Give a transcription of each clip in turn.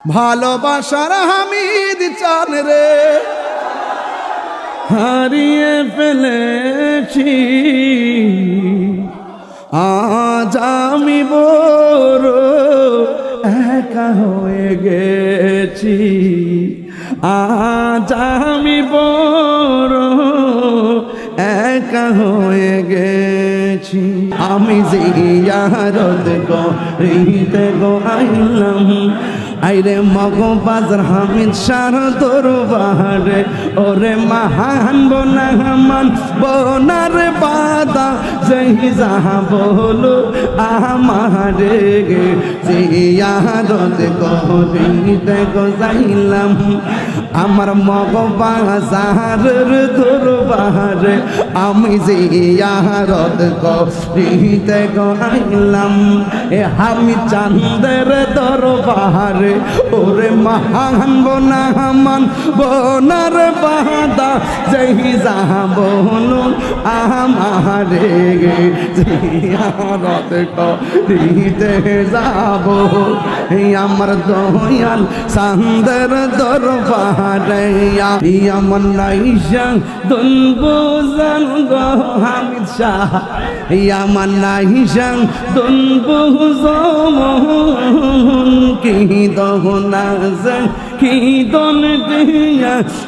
ভালোবাসার হামিদ চান রে। হারিয়ে ফেলেছি। আজ আমি বড় একা হয়ে গেছি। আজ আমি বড় একা হয়ে গেছি। আমি যে জিয়ারত করিতে গো আইলাম আইরে মগ বাজার হামিদ সার দরবারে, ওরে মহান বনামান বনার বাদা, যেই যাহা বলো আমারে গে। জিয়ারত করিতে গো যাইলাম আমার মগ বাজারের দরবারে, আমি জিয়ারত করিতে গো আইলাম এ আমি চান্দের দরবারে ওরে মহান বনামান বনার বাদা, যেই যাহা বনু আমারে গে, জিয়ারত করিতে যাব। আমার দয়াল সান্দের দরবারে আমার নাইশা দুন বুঝান গো শাহ। আমার নাইশা বুঝমন কি দহনা কি দন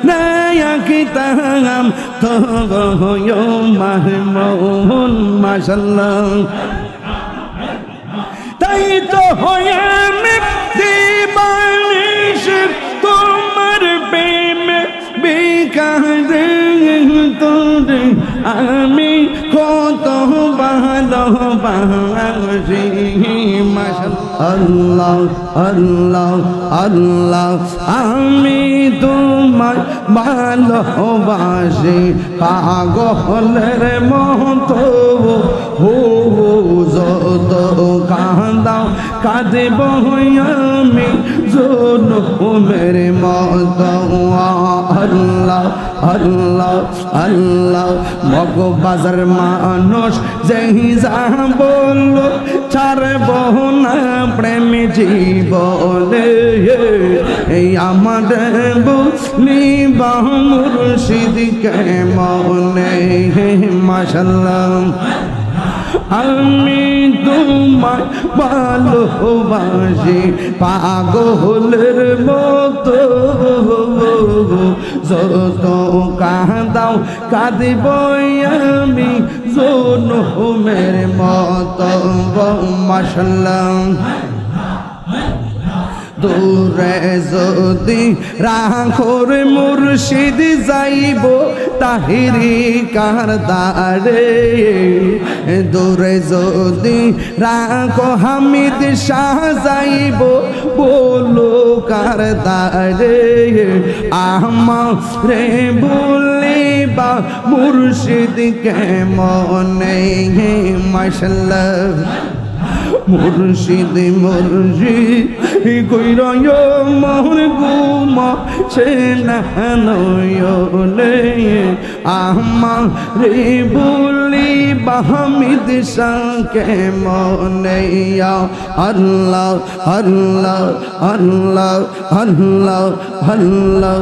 নয়া কি তাম। তো মাহমুন মাশাল্লাহ তাই তো হয়ে আমি তোমার প্রেমে বেকার তোরে। আমি কত ভালোবাসি। আল্লাহ আল্লাহ আল্লাহ, আমি তোমার ভালোবাসি। পাগলের হো যত কান্দাও কাঁদব আমি। জোন মত, আল্লাহ আল্লাহ আল্লাহ, মগবাজার মানুষ যেই যা বলল, ছাড়ব না প্রেম জীবনে। এই আমার বুনি বামুর্শিদ কে মনে। মাসাল্লাহ আমি তোমায় ভালোবাসি পাগলের মতো। যত কাঁদাও কাঁদিব আমি জোন হোমের মতো। মাসাল্লাহ দূরে যদি রাখোর মুর্শিদ যাইব, তাহিরি কার দারে দূরে যদি রাখো হামিদ শাহ যাইব, বলো কার দারে আমারে বলিবা মুর্শিদ কে মনে মশলা মুর্শিদ মুর্শিদ কইরয় মোর গুমা, সে নয়নে আমা রে বলি বাহমিদ সাকে মনে আল্লাহ আল্লাহ আল্লাহ আল্লাহ আল্লাহ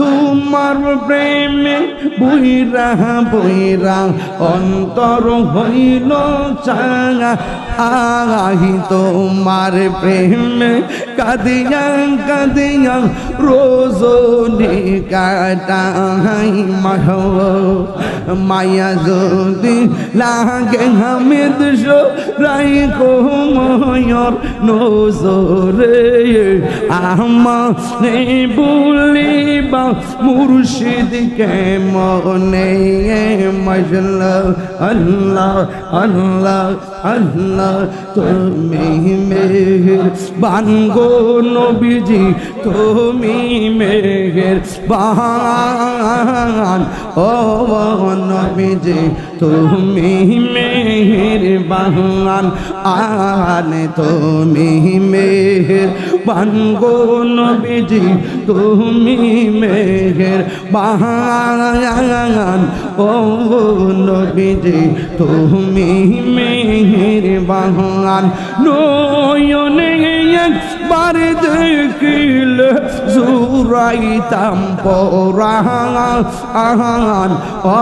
তোমার প্রেমে বইরা বইরা অন্তর হইল চাঙা। আহি তোমার প্রেমে কাদিয়া কাদিয়া রোজনি কাটাই মাহ মায়া যদি লাগে হামিদ রাই কো ময়র নজরে। আমা নে বলিবা মুর্শিদ কে মনে মজল আল্লাহ আল্লাহ। আল্লাহ, তুমি মেহের বানগো নবীজি, তুমি মেহের বান ও নবীজি, তুমি মেহের বান আন, তুমি মেহের বানগো নবীজি, তুমি মেহের বাহান ও নবীজি, তুমি মেঘের বাহান নয়নে একবার দেখিল জুরাইতাম পরাহান ও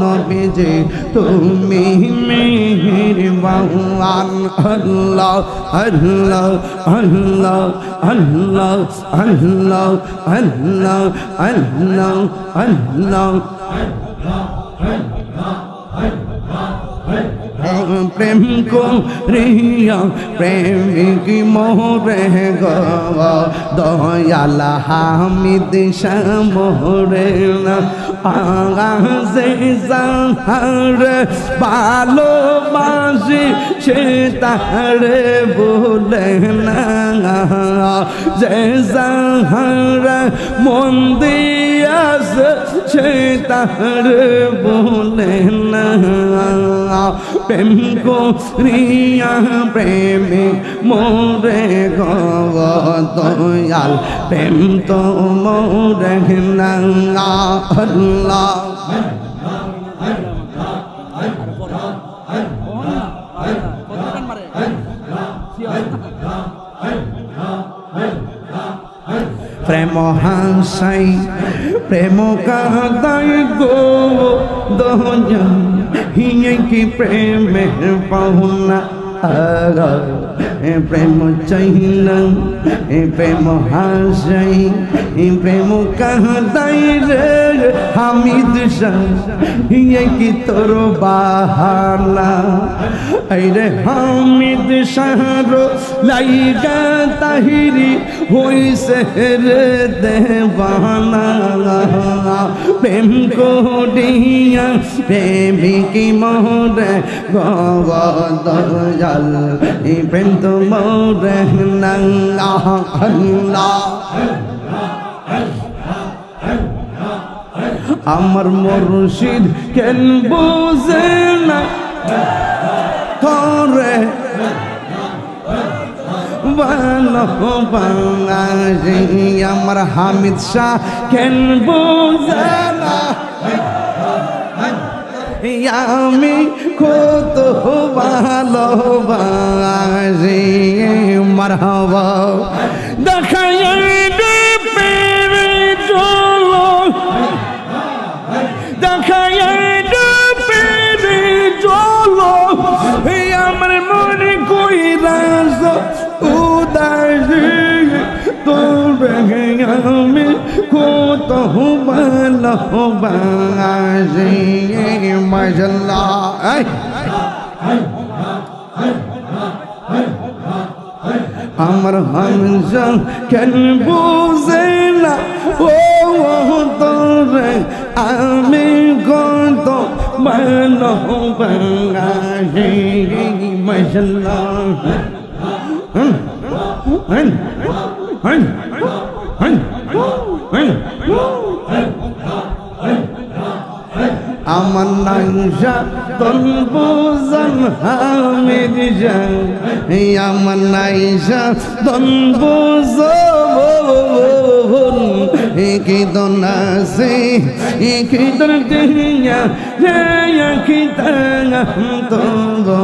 নবীজি তুমি মেঘের বাহান আল্লাহ আল্লাহ আল্লাহ আল্লাহ আল্লাহ আল্লাহ আল্লাহ আল্লাহ প্রেম কো রিয়া প্রেমিক মোরে গো দয়াল হামিদ শ্যামরে আগাজে জাহার ভালোবাসি সে তারে বলে না যে জাহার মন সে তারে বলে না। প্রেম করিয়া প্রেমে মোরে গয়াল প্রেম তো মোরে না। আল্লাহ। প্রেম হাসাই প্রেম কাদাই গো দহজন হিয়ে কি প্রেমের পাহুনা আগা এ প্রেম চাইনা এ প্রেম হাসাই, এ প্রেম কাদাই রে। হামিদ শাহ হিয়ে কি তোর বাহানা? আইরে হামিদ শাহর লাইগা তাহিরি হইছে রে দেবানা। প্রেম কোডিয়া প্রেমিকি মোরে গদয়াল এই প্রেম তো মোরে নাঙ্গা আল্লাহ আমার মুর্শিদ কেন বুঝে না করে ভালো বাংলাদেশি আমার হামিদ শাহ কেন বুঝে না আমি খুদ ভালোবাসি মারহাব। দেখাই উদাস তোর আমি মজল্লা আমার হামজ কেন বুঝে না ও তোর আমি গত মানো বাঙালি মজল্লা হ্যাঁ হ্যাঁ হ্যাঁ আমার নাংসা তনবোজন হামির যান আমার নাইসা তনবোজন কীর্তন আছে কীর্তন দিয়া রে কীর্তন তো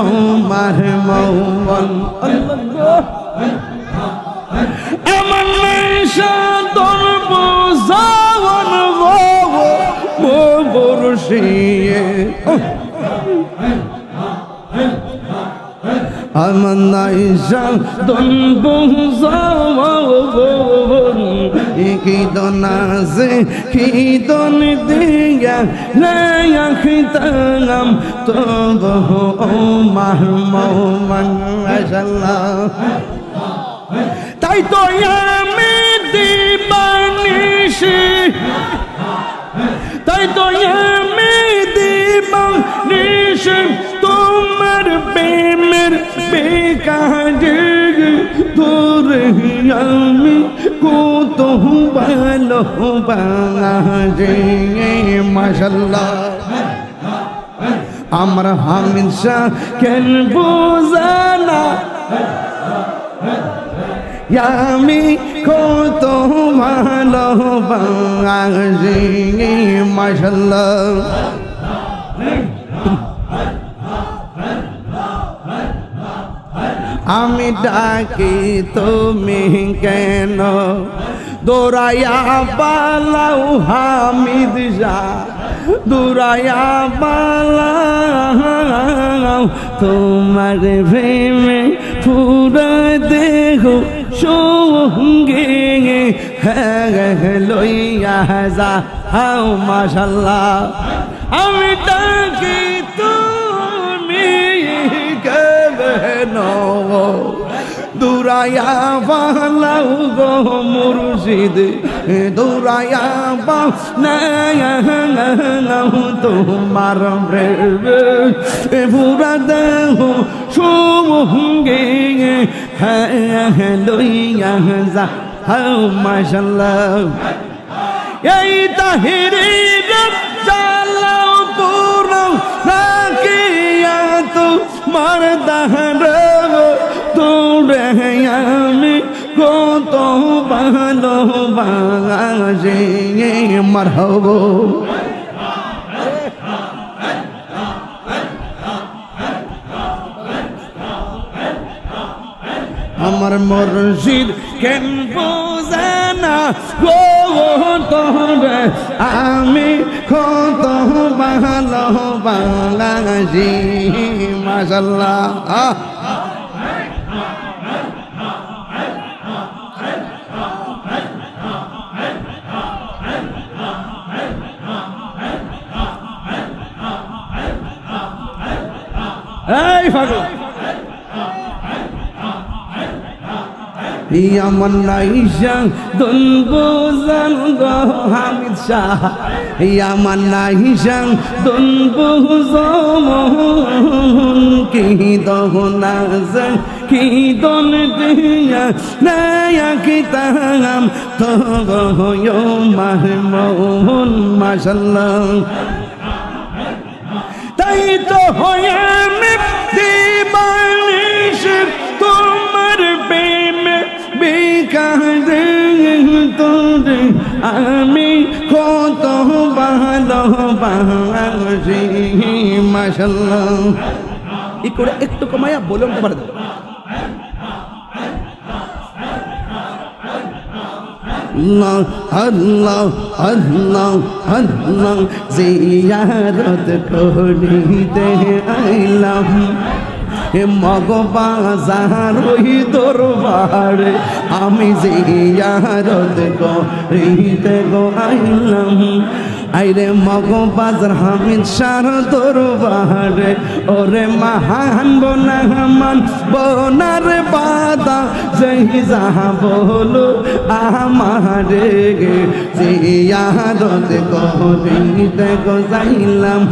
আমার মৌবন আমানাইশান দম্বং জাওয়াবন ইকিদনাজে কিদন দিয়া? লায়া খিতানাম তবহ ও মাহমুমান মাশাআল্লাহ। তাই তো আমি দিবানিশি। তাই তো আমি দিবানিশি। তুমি আমার পে বেকার তোরে আমি কত ভালো বাজে মাসাল্লাহ আমরা হামেশা কেন জানা আমি কো কত ভালো বাজে মাসাল্লাহ আমি ডাকি, তুমি কেন? দোরায়া বালাউ হামিদ যা দোরায়া বালাউ তোমার প্রেমে পুরা দেহ সঙ্গে। হ্যাঁ, লইয়া যা হাও মাশাল্লাহ। আমি ডাকি দৌড়াইয়া বালাউ গো মুর্শিদ দৌড়াইয়া বাউ তোমার ভুরা দেহ সুমঙ্গে হ্যাঁ লইয়া যা হ্যাঁ মাশাল্লাহ এই তাহিরি চালাও পুরো রাখিয়া তোমার দাহ তোরে আমি কত ভালোবাসে মারব আমার মসজিদ কেন বোঝানা গো তোরে আমি কত ভালো বাংলাজি মাসাল্লাহ এই পাগল। আমার নাইশা দনবোজান হামিদ শাহ। আমার নাইশা দনবোজন কি দহনাজন কি দন দিয়া নায়া কি তাহাম তহ মাহ মোহন শহীদ হয়ে আমি দিবানিশ তোমার প্রেমে বিকাশ তোরে। আমি কত ভালো বাংলাদেশি মাসাল্লাহ ই করে একটু কমায়া বলুন পারে আল্লাহ আল্লাহ আল্লাহ আল্লাহ, জিয়ারত করিতে আইলাম। হে মগবাজার, ওই দরবার আমি জিয়ারত করিতে গো আইলাম। আইরে মগ বাজার হামিদ সার দরবারে, ওরে মাহান বনাহমান, বোনার বাদা যেহি যাহা বলো আমারে গে। যে করিতে গো যাইলাম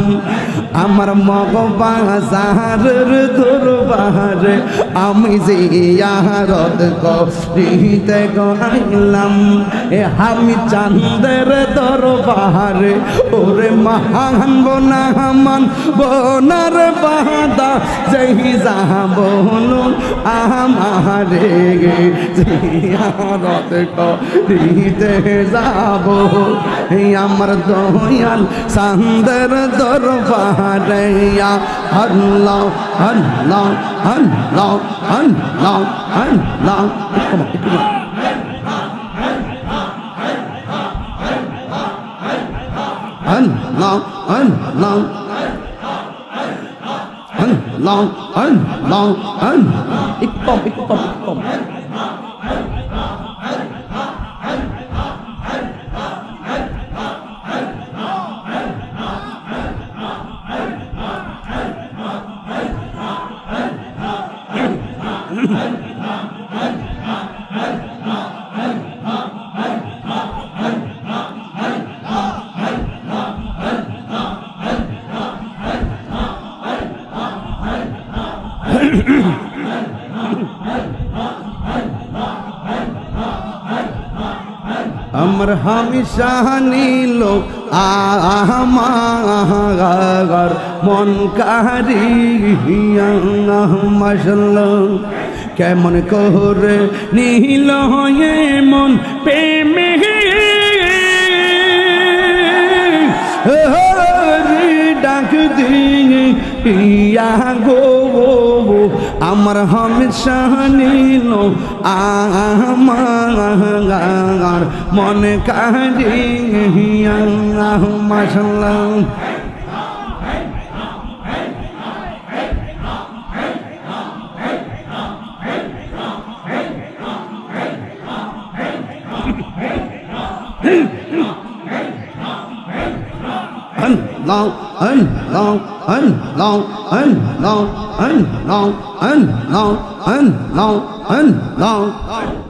আমার মগ বাজার দরবারে, আমি যে করিতে গো আইলাম এ আমি চান্দের দরবারে রে ওরে মহান বনা মান বনার বাদা জহি যাবন আমারে গে জিয়ারত করিতে যাব। আমার দোয়াল সান্দর দরবারে হল্লা হল্লা হল্লা হল্লা হল্লা আল্লাহ। long, and long, and long, and long, and long, and long, and আমার হামিশা নিল আমার মন কাহারি মশল কেমন করে নীল হয়ে মন প্রেম? ডাক দিন পিয়া গো আমার হমেশা নীল আমার মন কাহিয়া মাসাল্লাহ long and long and long and long and long and long and long and long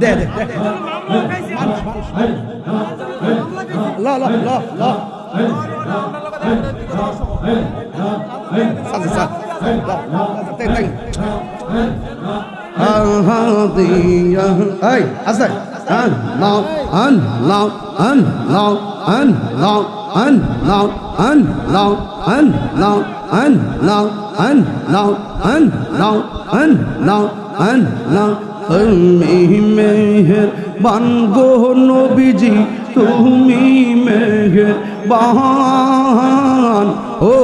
দে দে ল ল ল ল সাথে সাথে তাই তাই হাদিয়া এই আসে আন নাও আন নাও আন নাও আন নাও আন নাও আন নাও আন নাও আন নাও আন নাও মেহের বান গো নবীজি, তুমি মেহের বাহান ও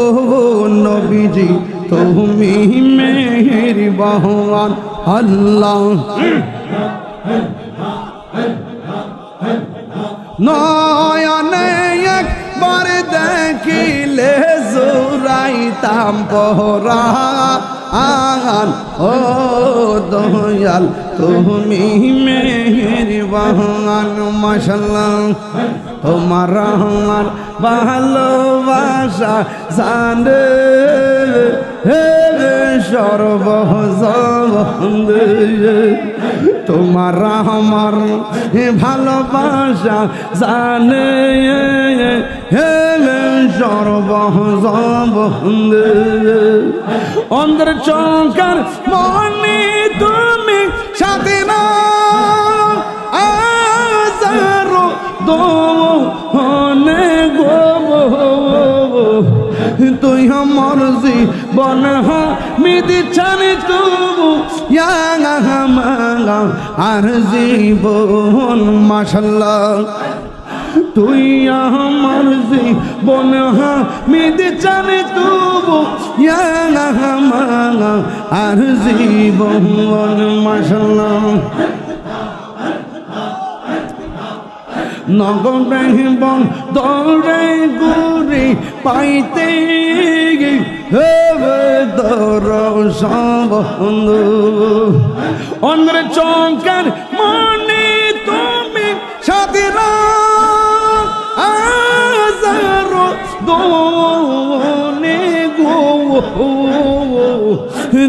নবীজি, তুমি মেহের বাহান আল্লাহ নয়নে একবার দেখিলে জোরাইতাম পহরা আন ও দয়াল তুমি মেহের বাহান মাসাল্লাহ তোমার আমার ভালোবাসা জানে। হে সর্বজবন্দে তোমার আমার ভালোবাসা জানে। হে সর্বজবন্দে অন্দর চৌকার মনে তুমি বনহা মিদি চানি তুবু মাগা আর জীবন মাশাল্লাহ। তুই আমার জীবন মিদি চানি তুবু মাগা আর জীবন মাশাল্লাহ। নগরে বন দরে গুরে পাইতে অন্ধ্র চৌকার মনে তুমি আজার দোনে গো।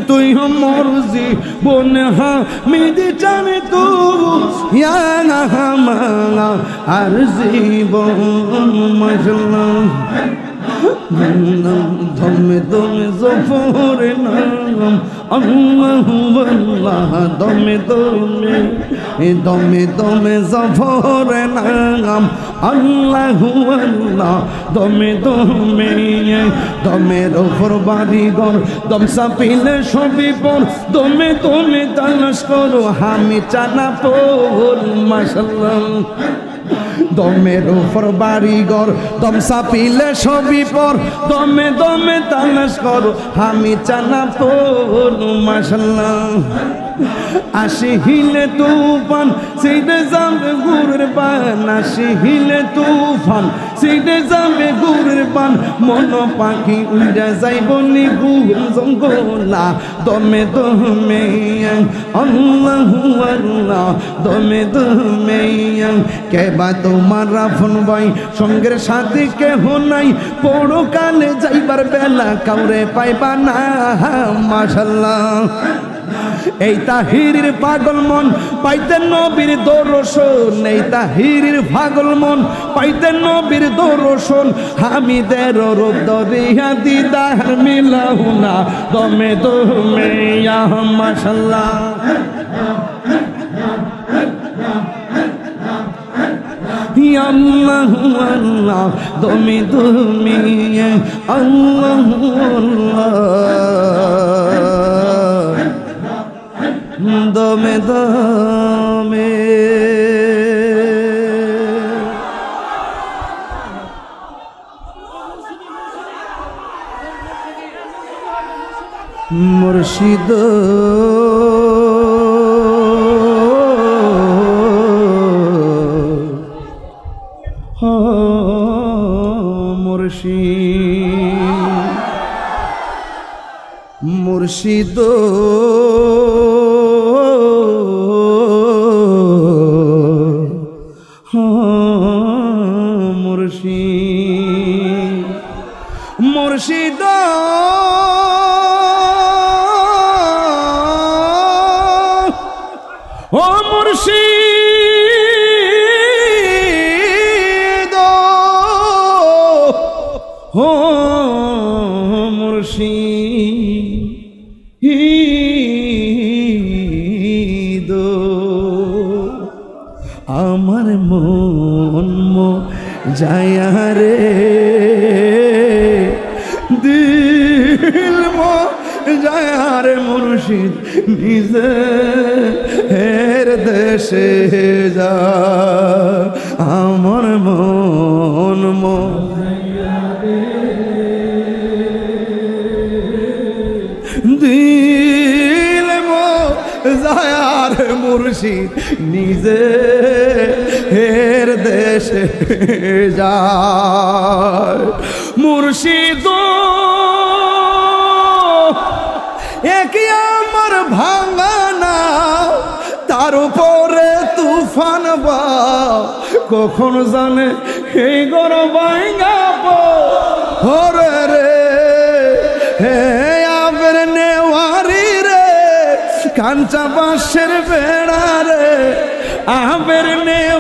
তুই আমার জীবন হা মিদি জানে তু মাঙা আর জীবন মজলা দমে দমে নাম। আল্লাহ আল্লাহ, দমে দমে দমে দমে জফরে নাম। আল্লাহ আল্লাহ, দমে দমে দমের ওপর বাড়ি ঘর দম সাপিলে সবই পর, দমে দমে তালাশ করো। আমি চানা পোল মাসাল্লাহ দমের উপর বাড়ি গর দম সাপিলে সবই পর। দমে দমে তানস কর, আমি চানা পোল মাসাল্লাহ আসি হিলে তুফান সেইটে যাবে গুড়ের পান। আসি হিলে তুফান সেইটে যাবে গুড়ের পান। মন পাখি উড়ে যাইব নি গুল জঙ্গলা। দমে দমে আল্লাহ আল্লাহ। দমে দমে কেবা তোমার রাফন ভাই? সঙ্গের সাথে কেহ নাই। পড়ো কালে যাইবার বেলা, কাউরে পাইবা না মাশাল্লাহ। এই তাহিরির পাগল মন, পাইতে নবীর দর্শন। এই তাহিরির পাগল মন, পাইতে নবীর দর্শন। হামিদের রূপ দরিয়া দিদার মিলাহুনা দমে দমে ইয়া মাশাল্লাহ আল্লাহ আল্লাহ, দমে দমে আল্লাহ আল্লাহ। দমে দমে। মুর্শিদ। মুর্শিদ। মুর্শিদ। আমার মন মো দিল যায়ার মুর্শিদ নিজে হের দেশে যায়। মুর্শিদ একই আমার ভাঙানা তার উপরে তুফান বা, কখন জানে এই গর বাইঙ্গাব হরে রে, হে আবের নেওয়ারি রে, কাঞ্চা বাঁশের বেড়া রে। আবের নেও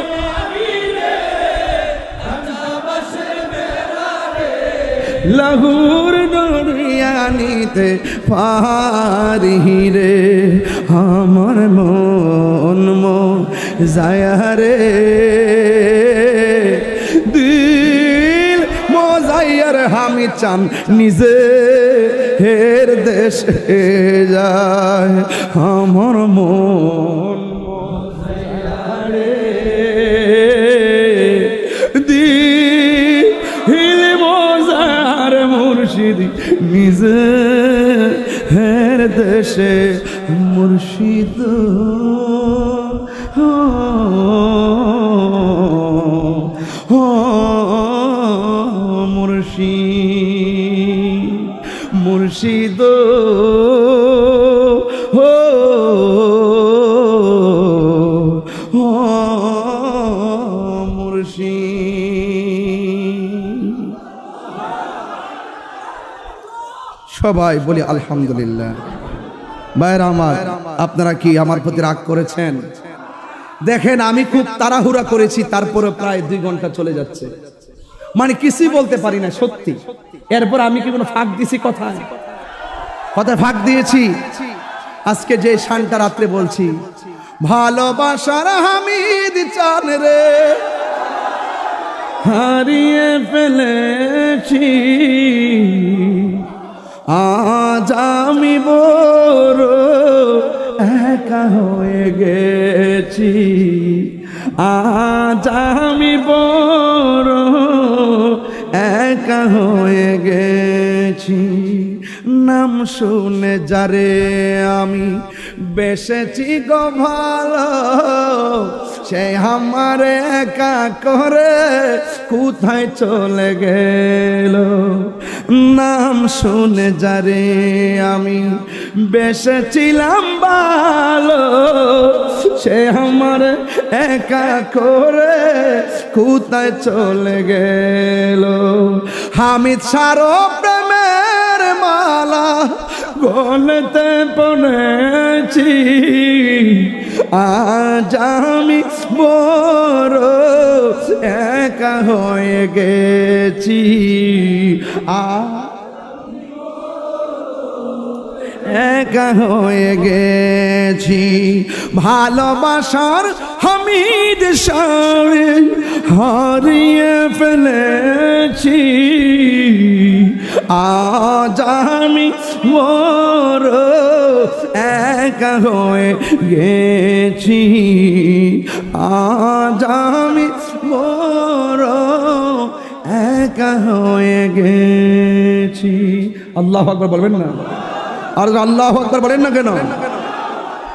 লাহুর দরিয়ানিতে পারি রে, আমার মন মো যায়া রে দিল মজাইয়ার আমি চান, নিজে হের দেশে যায়। আমার মন দিল মজার মুর্শিদি, নিজে হের দেশে মুর্শিদ। মুর্শিদ মুর্শিদ হো মুর্শিদ। সবাই বলি আলহামদুলিল্লাহ। ভাইয়ের আমার, আপনারা কি আমার প্রতি রাগ করেছেন? দেখেন, আমি খুব তাড়াহুড়া করেছি, তারপরে প্রায় দুই ঘণ্টা চলে যাচ্ছে। মানে কিছুই বলতে পারি না, সত্যি। এরপর আমি কি কোনো ফাঁক দিছি কথা কথা ফাঁক দিয়েছি। আজকে যে শানটা রাত্রে বলছি, ভালোবাসার হামিদ চান রে, হারিয়ে ফেলেছি। আজ আমি বড় একা হয়ে গেছি। আজ আমি বড় একা হয়ে গেছি। নাম শুনে যারে আমি বেসেছি গো ভালো সে আমার একা করে কোথায় চলে গেল? নাম শুনে যারে আমি বেসেছিলাম ভালো। সে আমার একা করে কোথায় চলে গেল? হামিদ সারো প্রেমের মালা গলতে পড়েছি। আজ আমি বড় একা হয়ে গেছি। আ একা হয়ে গেছি। ভালোবাসার হামিদ সারে হারিয়ে ফেলেছি। আজ আমি মোর একা হয়ে গেছি। আজ আমি মোর একা হয়ে গেছি। আল্লাহ বলবেন না? আর আল্লাহ আকবর বলেন না কেন?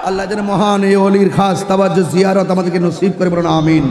আল্লাহ যেন মহান এই অলির খাস তাবাজ জিয়ারত আমাদেরকে নসিব করে বলেন, আমিন।